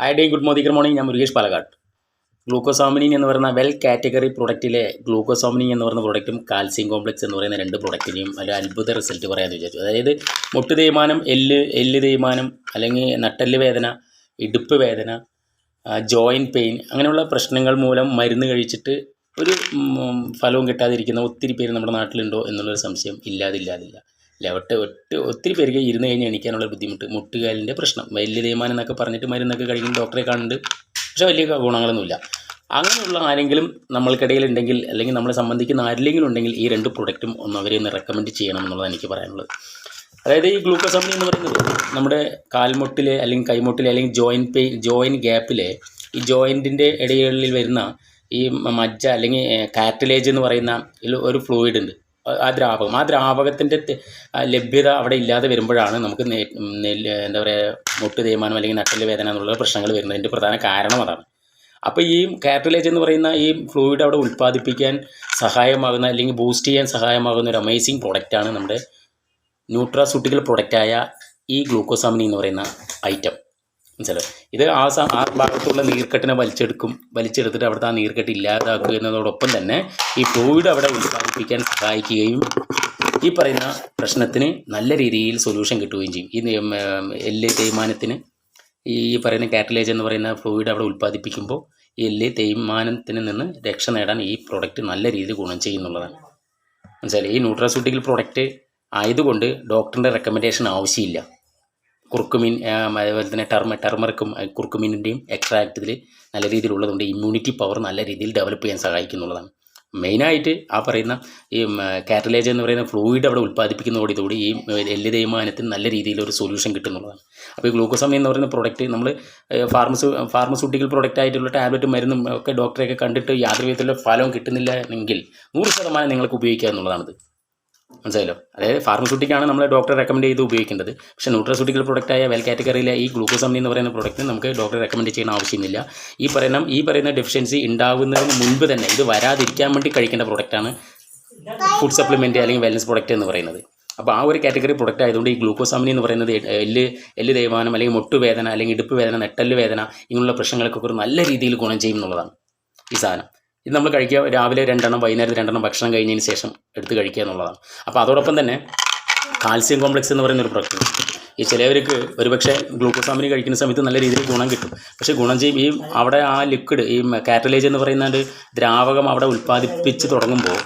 Hi day good morning morning ഞാൻ മുരുകേഷ് പാലക്കാട്. ഗ്ലൂക്കോസോമിനിൻ എന്ന് പറയുന്ന വെൽ കാറ്റഗറി പ്രൊഡക്റ്റിലെ ഗ്ലൂക്കോസോമിനിൻ എന്ന് പറയുന്ന പ്രൊഡക്റ്റും കാൽസ്യം കോംപ്ലക്സ് എന്ന് പറയുന്ന രണ്ട് പ്രൊഡക്റ്റിനെയും ഒരു അത്ഭുത റിസൾട്ട് പറയാമെന്ന് വിചാരിച്ചു. അതായത് മുട്ട് തേയ്മാനം എല്ല് എല്ല് തേയ്മാനം അല്ലെങ്കിൽ നട്ടെല്ല് വേദന ഇടുപ്പ് വേദന ജോയിന്റ് പെയിൻ അങ്ങനെയുള്ള പ്രശ്നങ്ങൾ മൂലം മരുന്ന് കഴിച്ചിട്ട് ഒരു ഫലവും കിട്ടാതിരിക്കുന്ന ഒത്തിരി പേര് നമ്മുടെ നാട്ടിലുണ്ടോ എന്നുള്ളൊരു സംശയം ഇല്ലാതില്ലാതില്ല. ഒട്ട് ഒട്ട് ഒത്തിരി പേർക്ക് ഇരുന്ന് കഴിഞ്ഞ് എണീക്കാനുള്ള ബുദ്ധിമുട്ട്. മുട്ടുകാലിന്റെ പ്രശ്നം. വലിയ തേയ്മാനം എന്നൊക്കെ പറഞ്ഞിട്ട് മരുന്നൊക്കെ കഴിക്കുന്ന ഡോക്ടറെ കാണുന്നുണ്ട്. പക്ഷേ വലിയ ഗുണങ്ങളൊന്നുമില്ല. അങ്ങനെയുള്ള ആരെങ്കിലും നമ്മൾക്കിടയിൽ ഉണ്ടെങ്കിൽ അല്ലെങ്കിൽ നമ്മളെ സംബന്ധിക്കുന്ന ആരിലെങ്കിലും ഉണ്ടെങ്കിൽ ഈ രണ്ട് പ്രൊഡക്റ്റും ഒന്ന് അവരെ ഒന്ന് റെക്കമെൻഡ് ചെയ്യണം എന്നുള്ളതാണ് എനിക്ക് പറയാനുള്ളത്. അതായത് ഈ ഗ്ലൂക്കോസമിനി എന്ന് പറയുന്നത് നമ്മുടെ കാൽമുട്ടിലെ അല്ലെങ്കിൽ കൈമുട്ടിലെ അല്ലെങ്കിൽ ജോയിന്റ് പെയിൻ ജോയിന്റ് ഗ്യാപ്പിലെ ഈ ജോയിന്റിന്റെ ഇടകളിൽ വരുന്ന ഈ മജ്ജ അല്ലെങ്കിൽ കാറ്റലേജ് എന്ന് പറയുന്ന ഒരു ഫ്ലൂയിഡ് ഉണ്ട് ആ- ദ്രാവകം. ആ ദ്രാവകത്തിന്റെ ലഭ്യത അവിടെ ഇല്ലാതെ വരുമ്പോഴാണ് നമുക്ക് എന്താ പറയുക മുട്ട് തേയ്മാനം അല്ലെങ്കിൽ നട്ടൽ വേദന എന്നുള്ള പ്രശ്നങ്ങൾ വരുന്നതിന്റെ പ്രധാന കാരണം അതാണ്. അപ്പോൾ ഈ കാറ്റലേജ് എന്ന് പറയുന്ന ഈ ഫ്ലൂയിഡ് അവിടെ ഉൽപ്പാദിപ്പിക്കാൻ സഹായമാകുന്ന അല്ലെങ്കിൽ ബൂസ്റ്റ് ചെയ്യാൻ സഹായമാകുന്ന ഒരു അമേസിങ് പ്രൊഡക്റ്റാണ് നമ്മുടെ ന്യൂട്രാസ്യൂട്ടിക്കൽ പ്രൊഡക്റ്റായ ഈ ഗ്ലൂക്കോസാമിനി എന്ന് പറയുന്ന ഐറ്റം മനസ്സിലായോ? ഇത് ആ സ ആ ഭാഗത്തുള്ള നീർക്കെട്ടിനെ വലിച്ചെടുക്കും. വലിച്ചെടുത്തിട്ട് അവിടുത്തെ ആ നീർക്കെട്ട് ഇല്ലാതാക്കുക എന്നതോടൊപ്പം തന്നെ ഈ ഫ്ലൂയിഡ് അവിടെ ഉൽപ്പാദിപ്പിക്കാൻ സഹായിക്കുകയും ഈ പറയുന്ന പ്രശ്നത്തിന് നല്ല രീതിയിൽ സൊല്യൂഷൻ കിട്ടുകയും ചെയ്യും. ഈ എല്ല് തേയ്മാനത്തിന് ഈ പറയുന്ന കാറ്റലേജ് എന്ന് പറയുന്ന ഫ്ലൂയിഡ് അവിടെ ഉൽപ്പാദിപ്പിക്കുമ്പോൾ ഈ എല്ല് തേയ്മാനത്തിന് നിന്ന് രക്ഷ നേടാൻ ഈ പ്രൊഡക്റ്റ് നല്ല രീതിയിൽ ഗുണം ചെയ്യുന്നുള്ളതാണ് മനസ്സിലായി? ഈ ന്യൂട്രാസ്യൂട്ടിക്കൽ പ്രൊഡക്റ്റ് ആയതുകൊണ്ട് ഡോക്ടറിന്റെ റെക്കമെൻഡേഷൻ ആവശ്യമില്ല. കുറുക്കുമീൻ അതുപോലെ തന്നെ ടെർമ ടെർമറിക്കും കുറുക്കുമീനിന്റെയും എക്സ്ട്രാക്ട് ഇതിൽ നല്ല രീതിയിലുള്ളതുകൊണ്ട് ഇമ്മ്യൂണിറ്റി പവർ നല്ല രീതിയിൽ ഡെവലപ്പ് ചെയ്യാൻ സഹായിക്കുന്നുള്ളതാണ്. മെയിനായിട്ട് ആ പറയുന്ന ഈ കാറ്റലേജ് എന്ന് പറയുന്ന ഫ്ലൂയിഡ് അവിടെ ഉൽപ്പാദിപ്പിക്കുന്നതോടുകൂടി ഈ എല്ല് തേയ്മാനത്തിന് നല്ല രീതിയിലൊരു സൊല്യൂഷൻ കിട്ടുന്നുള്ളതാണ്. അപ്പോൾ ഈ ഗ്ലൂക്കോസമി എന്ന് പറയുന്ന പ്രൊഡക്റ്റ് നമ്മൾ ഫാർമസൂ ഫാർമസ്യൂട്ടിക്കൽ പ്രൊഡക്റ്റ് ആയിട്ടുള്ള ടാബ്ലറ്റ് മരുന്നും ഒക്കെ ഡോക്ടറെയൊക്കെ കണ്ടിട്ട് യാതൊരു വിധത്തിലുള്ള ഫലവും കിട്ടുന്നില്ല എങ്കിൽ നൂറ് ശതമാനം നിങ്ങൾക്ക് ഉപയോഗിക്കുക എന്നുള്ളതാണിത് മനസ്സിലായല്ലോ? അതായത് ഫാർമസ്യൂട്ടിക്കാണ് നമ്മൾ ഡോക്ടർ റെക്കമെൻഡ് ചെയ്ത് ഉപയോഗിക്കേണ്ടത്. പക്ഷേ ന്യൂട്രസ്യൂട്ടിക്കൽ പ്രൊഡക്റ്റായ വെൽ കാറ്റഗറിയിലെ ഈ ഗ്ലൂക്കോസമിനി എന്ന് പറയുന്ന പ്രൊഡക്റ്റ് നമുക്ക് ഡോക്ടർ റെക്കമെൻഡ് ചെയ്യുന്ന ആവശ്യമില്ല. ഈ പറയുന്ന ഈ പറയുന്ന ഡെഫിഷ്യൻസി ഉണ്ടാകുന്നതിന് മുൻപ് തന്നെ ഇത് വരാതിരിക്കാൻ വേണ്ടി കഴിക്കേണ്ട പ്രൊഡക്റ്റാണ് ഫുഡ് സപ്ലിമെന്റ് അല്ലെങ്കിൽ വെൽനസ് പ്രൊഡക്റ്റ് എന്ന് പറയുന്നത്. അപ്പോൾ ആ ഒരു കാറ്റഗറി പ്രൊഡക്റ്റ് ആയതുകൊണ്ട് ഈ ഗ്ലൂക്കോസാമിനി എന്ന് പറയുന്നത് എല്ല് എല്ല് തേയ്മാനം അല്ലെങ്കിൽ മുട്ടുവേദന അല്ലെങ്കിൽ ഇടുപ്പ് വേദന നെട്ടൽ വേദന ഇങ്ങനെയുള്ള പ്രശ്നങ്ങൾക്കൊക്കെ ഒരു നല്ല രീതിയിൽ ഗുണം ചെയ്യും എന്നുള്ളതാണ് ഈ സാധനം. ഇത് നമ്മൾ കഴിക്കുക. രാവിലെ രണ്ടെണ്ണം വൈകുന്നേരം രണ്ടെണ്ണം ഭക്ഷണം കഴിഞ്ഞതിന് ശേഷം എടുത്ത് കഴിക്കുക എന്നുള്ളതാണ്. അപ്പോൾ അതോടൊപ്പം തന്നെ കാൽസ്യം കോംപ്ലക്സ് എന്ന് പറയുന്ന ഒരു പ്രൊഡക്റ്റ് ഈ ചിലവർക്ക് ഒരുപക്ഷെ ഗ്ലൂക്കോസാമിനി കഴിക്കുന്ന സമയത്ത് നല്ല രീതിയിൽ ഗുണം കിട്ടും. പക്ഷേ ഗുണം ചെയ്യും. ഈ അവിടെ ആ ലിക്വിഡ് ഈ കാറ്റലേജ് എന്ന് പറയുന്ന ഒരു ദ്രാവകം അവിടെ ഉൽപ്പാദിപ്പിച്ച് തുടങ്ങുമ്പോൾ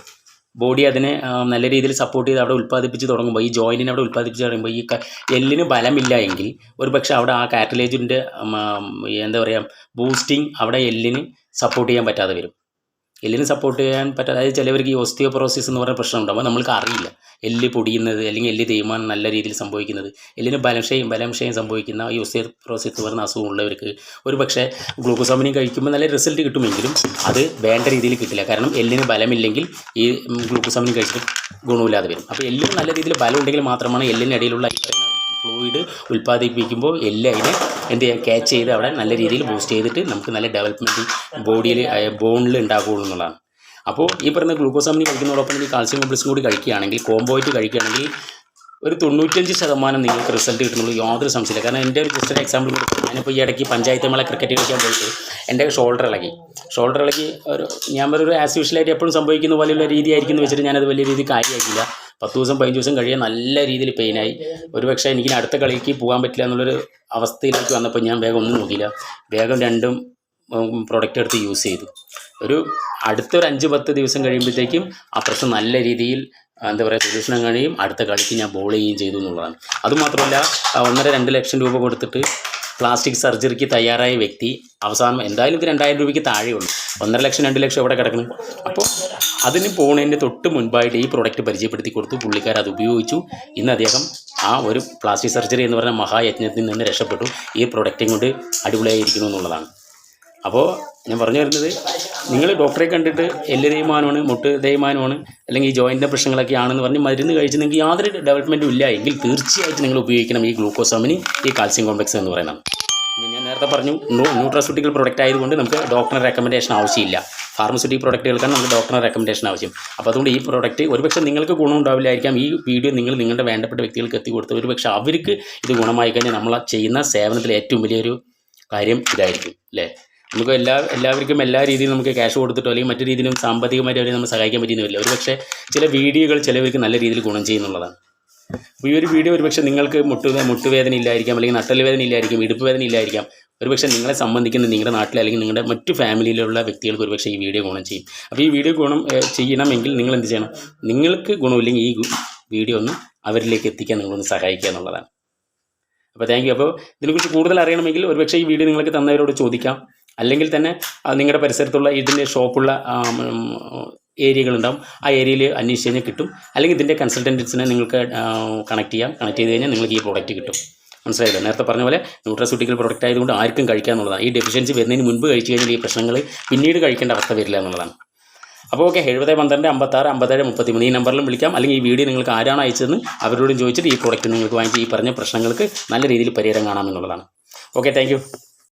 ബോഡി അതിനെ നല്ല രീതിയിൽ സപ്പോർട്ട് ചെയ്ത് അവിടെ ഉൽപ്പാദിപ്പിച്ച് തുടങ്ങുമ്പോൾ ഈ ജോയിന്റിനെ അവിടെ ഉൽപ്പാദിപ്പിച്ച് തുടങ്ങുമ്പോൾ ഈ എല്ലിന് ബലമില്ല എങ്കിൽ ഒരു പക്ഷേ അവിടെ ആ കാറ്റലേജിന്റെ എന്താ പറയുക ബൂസ്റ്റിംഗ് അവിടെ എല്ലിന് സപ്പോർട്ട് ചെയ്യാൻ പറ്റാതെ വരും. എല്ലിന് സപ്പോർട്ട് ചെയ്യാൻ പറ്റാതെ അതായത് ചിലവർക്ക് ഈ ഓസ്റ്റിയോപ്രോസിസ് എന്ന് പറഞ്ഞ പ്രശ്നം ഉണ്ടാകുമ്പോൾ നമ്മൾക്ക് അറിയില്ല. എല്ല് പൊടിയുന്നത് അല്ലെങ്കിൽ എല്ല് തേയ്മാനം നല്ല രീതിയിൽ സംഭവിക്കുന്നത്. എല്ലിന് ബലംശയും ബലംശയും സംഭവിക്കുന്ന ഈ ഓസ്റ്റിയോപ്രോസിസ് എന്ന് പറയുന്ന അസുഖമുള്ളവർക്ക് ഒരു പക്ഷേ ഗ്ലൂക്കോസാമിനും കഴിക്കുമ്പോൾ നല്ല റിസൾട്ട് കിട്ടുമെങ്കിലും അത് വേണ്ട രീതിയിൽ കിട്ടില്ല. കാരണം എല്ലിന് ബലമില്ലെങ്കിൽ ഈ ഗ്ലൂക്കോസാമിനും കഴിച്ചിട്ട് ഗുണമില്ലാതെ വരും. അപ്പോൾ എല്ലിന് നല്ല രീതിയിൽ ബലം ഉണ്ടെങ്കിൽ മാത്രമാണ് എല്ലിനിടയിലുള്ള ഈ ഫ്ലൂയിഡ് ഉൽപ്പാദിപ്പിക്കുമ്പോൾ എല്ലാം അതിനെ എന്ത് ചെയ്യാം ക്യാച്ച് ചെയ്ത് അവിടെ നല്ല രീതിയിൽ ബൂസ്റ്റ് ചെയ്തിട്ട് നമുക്ക് നല്ല ഡെവലപ്മെന്റ് ബോഡിയിൽ ബോണിൽ ഉണ്ടാകുള്ളൂ എന്നുള്ളതാണ്. അപ്പോൾ ഈ പറയുന്ന ഗ്ലൂക്കോസാമിനി കഴിക്കുന്നതോടൊപ്പം ഈ കാൽസ്യം കോംപ്ലക്സും കൂടി കഴിക്കുകയാണെങ്കിൽ കോംബോയിറ്റ് കഴിക്കുകയാണെങ്കിൽ ഒരു തൊണ്ണൂറ്റഞ്ച് ശതമാനം നിങ്ങൾക്ക് റിസൾട്ട് കിട്ടുന്നുള്ളൂ. യാതൊരു സംശയമില്ല കാരണം എന്റെ ഒരു ജസ്റ്റ് ഒരു എക്സാമ്പിൾ കൊടുത്തു ഞാനിപ്പോൾ ഈ ഇടയ്ക്ക് പഞ്ചായത്ത് നമ്മളെ ക്രിക്കറ്റ് കളിക്കാൻ പോയിട്ട് എന്റെ ഷോൾഡർ ഇളകി. ഷോൾഡർ ഇളകി ഒരു ഞാൻ ഒരു ആസ് യൂഷ്വലായിട്ട് എപ്പോഴും സംഭവിക്കുന്ന പോലെയുള്ള രീതി ആയിരിക്കും എന്ന് വെച്ചിട്ട് ഞാനത് വലിയ രീതിയിൽ കാര്യമാക്കില്ല പത്ത് ദിവസം പതിനഞ്ച് ദിവസം കഴിയാൻ നല്ല രീതിയിൽ പെയിനായി ഒരുപക്ഷെ എനിക്ക് ഇനി അടുത്ത കളിക്ക് പോകാൻ പറ്റില്ല എന്നുള്ളൊരു അവസ്ഥയിലേക്ക് വന്നപ്പോൾ ഞാൻ വേഗം ഒന്നും നോക്കിയില്ല. വേഗം രണ്ടും പ്രൊഡക്റ്റ് എടുത്ത് യൂസ് ചെയ്തു. ഒരു അടുത്തൊരു അഞ്ച് പത്ത് ദിവസം കഴിയുമ്പോഴത്തേക്കും ആ പ്രശ്നം നല്ല രീതിയിൽ എന്താ പറയുക സൊല്യൂഷൻ കഴിയും അടുത്ത കളിക്ക് ഞാൻ ബോൾ ചെയ്യുകയും ചെയ്തു എന്നുള്ളതാണ്. അതുമാത്രമല്ല ഒന്നര രണ്ട് ലക്ഷം രൂപ കൊടുത്തിട്ട് പ്ലാസ്റ്റിക് സർജറിക്ക് തയ്യാറായ വ്യക്തി അവസാനം എന്തായാലും ഇത് രണ്ടായിരം രൂപയ്ക്ക് താഴെയുള്ളൂ ഒന്നര ലക്ഷം രണ്ട് ലക്ഷം എവിടെ കിടക്കണം? അപ്പോൾ അതിന് പോണതിന്റെ തൊട്ട് മുൻപായിട്ട് ഈ പ്രോഡക്റ്റ് പരിചയപ്പെടുത്തി കൊടുത്തു. പുള്ളിക്കാർ അത് ഉപയോഗിച്ചു. ഇന്ന് അദ്ദേഹം ആ ഒരു പ്ലാസ്റ്റിക് സർജറി എന്ന് പറഞ്ഞ മഹായജ്ഞത്തിൽ നിന്ന് രക്ഷപ്പെട്ടു. ഈ പ്രൊഡക്റ്റും കൊണ്ട് അടിപൊളിയായിരിക്കുന്നു എന്നുള്ളതാണ്. അപ്പോൾ ഞാൻ പറഞ്ഞു വരുന്നത് നിങ്ങൾ ഡോക്ടറെ കണ്ടിട്ട് എല്ല് തേയ്മാനമാണ് മുട്ട് തേയ്മാനമാണ് അല്ലെങ്കിൽ ഈ ജോയിന്റെ പ്രശ്നങ്ങളൊക്കെ ആണെന്ന് പറഞ്ഞ് മരുന്ന് കഴിച്ച് നിങ്ങൾക്ക് യാതൊരു ഡെവലപ്മെന്റും ഇല്ല എങ്കിൽ തീർച്ചയായിട്ടും നിങ്ങൾ ഉപയോഗിക്കണം ഈ ഗ്ലൂക്കോസാമിനി ഈ കാൽസ്യം കോംപ്ലക്സ് എന്ന് പറയുന്നത്. ഞാൻ നേരത്തെ പറഞ്ഞു ന്യൂട്രാസ്യൂട്ടിക്കൽ പ്രൊഡക്റ്റ് ആയതുകൊണ്ട് നമുക്ക് ഡോക്ടറെ റെക്കമെൻഡേഷൻ ആവശ്യമില്ല. ഫാർമസ്യൂട്ടിക് പ്രൊഡക്റ്റുകൾക്കാണ് നമുക്ക് ഡോക്ടറെ റെക്കമെൻഡേഷൻ ആവശ്യം. അപ്പോൾ അതുകൊണ്ട് ഈ പ്രൊഡക്റ്റ് ഒരുപക്ഷെ നിങ്ങൾക്ക് ഗുണം ഉണ്ടാവില്ലായിരിക്കാം. ഈ വീഡിയോ നിങ്ങൾ നിങ്ങളുടെ വേണ്ടപ്പെട്ട വ്യക്തികൾക്ക് എത്തി കൊടുത്ത് ഒരുപക്ഷെ അവർക്ക് ഇത് ഗുണമായി കഴിഞ്ഞാൽ നമ്മൾ ചെയ്യുന്ന സേവനത്തിൽ ഏറ്റവും വലിയൊരു കാര്യം ഇതായിരിക്കും അല്ലേ? നമുക്ക് എല്ലാ എല്ലാവർക്കും എല്ലാ രീതിയിലും നമുക്ക് ക്യാഷ് കൊടുത്തിട്ടോ അല്ലെങ്കിൽ മറ്റു രീതിയിലും സാമ്പത്തികമായിട്ട് അവരെ നമ്മൾ സഹായിക്കാൻ പറ്റുന്നില്ല. ഒരു പക്ഷേ ചില വീഡിയോകൾ ചിലവർക്ക് നല്ല രീതിയിൽ ഗുണം ചെയ്യുന്നുള്ളതാണ്. അപ്പോൾ ഈ ഒരു വീഡിയോ ഒരുപക്ഷെ നിങ്ങൾക്ക് മുട്ടു മുട്ടുവേദന ഇല്ലായിരിക്കാം അല്ലെങ്കിൽ നട്ടൽ വേദന ഇല്ലായിരിക്കും ഇടുപ്പ് വേദന ഇല്ലായിരിക്കാം. ഒരുപക്ഷെ നിങ്ങളെ സംബന്ധിക്കുന്ന നിങ്ങളുടെ നാട്ടിൽ അല്ലെങ്കിൽ നിങ്ങളുടെ മറ്റു ഫാമിലിയിലുള്ള വ്യക്തികൾക്ക് ഒരുപക്ഷെ ഈ വീഡിയോ ഗുണം ചെയ്യും. അപ്പോൾ ഈ വീഡിയോ ഗുണം ചെയ്യണമെങ്കിൽ നിങ്ങൾ എന്ത് ചെയ്യണം? നിങ്ങൾക്ക് ഗുണമില്ലെങ്കിൽ ഈ വീഡിയോ ഒന്ന് അവരിലേക്ക് എത്തിക്കാൻ നിങ്ങളൊന്ന് സഹായിക്കുക എന്നുള്ളതാണ്. അപ്പോൾ താങ്ക് യു അപ്പോൾ ഇതിനെക്കുറിച്ച് കൂടുതൽ അറിയണമെങ്കിൽ ഒരുപക്ഷെ ഈ വീഡിയോ നിങ്ങൾക്ക് തന്നവരോട് ചോദിക്കാം. അല്ലെങ്കിൽ തന്നെ നിങ്ങളുടെ പരിസരത്തുള്ള ഇതിന്റെ ഷോപ്പുള്ള ഏരിയകളുണ്ടാവും. ആ ഏരിയയിൽ അന്വേഷിച്ച് കഴിഞ്ഞാൽ കിട്ടും. അല്ലെങ്കിൽ ഇതിന്റെ കൺസൾട്ടൻസിനെ നിങ്ങൾക്ക് കണക്ട് ചെയ്യാം. കണക്ട് ചെയ്ത് കഴിഞ്ഞാൽ നിങ്ങൾക്ക് ഈ പ്രോഡക്റ്റ് കിട്ടും. മനസ്സിലായില്ലേ? നേരത്തെ പറഞ്ഞ പോലെ ന്യൂട്രസ്യൂട്ടിക്കൽ പ്രോഡക്റ്റ് ആയതുകൊണ്ട് ആർക്കും കഴിക്കുക എന്നുള്ളതാണ്. ഈ ഡെഫിഷ്യൻസി വരുന്നതിന് മുൻപ് കഴിച്ചു കഴിഞ്ഞാൽ ഈ പ്രശ്നങ്ങൾ പിന്നീട് കഴിക്കേണ്ട അവസ്ഥ വരില്ല എന്നുള്ളതാണ്. അപ്പോൾ ഓക്കെ എഴുപത് പന്ത്രണ്ട് അമ്പത്താറ് അമ്പത്തേഴ് മുപ്പത്തിമൂന്ന് ഈ നമ്പറിലും വിളിക്കാം. അല്ലെങ്കിൽ ഈ വീഡിയോ നിങ്ങൾക്ക് ആരാണ് അയച്ചതെന്ന് അവരോടും ചോദിച്ചിട്ട് ഈ പ്രോഡക്റ്റ് നിങ്ങൾക്ക് വാങ്ങിച്ച് ഈ പറഞ്ഞ പ്രശ്നങ്ങൾക്ക് നല്ല രീതിയിൽ പരിഹാരം കാണാമെന്നുള്ളതാണ് ഓക്കെ താങ്ക്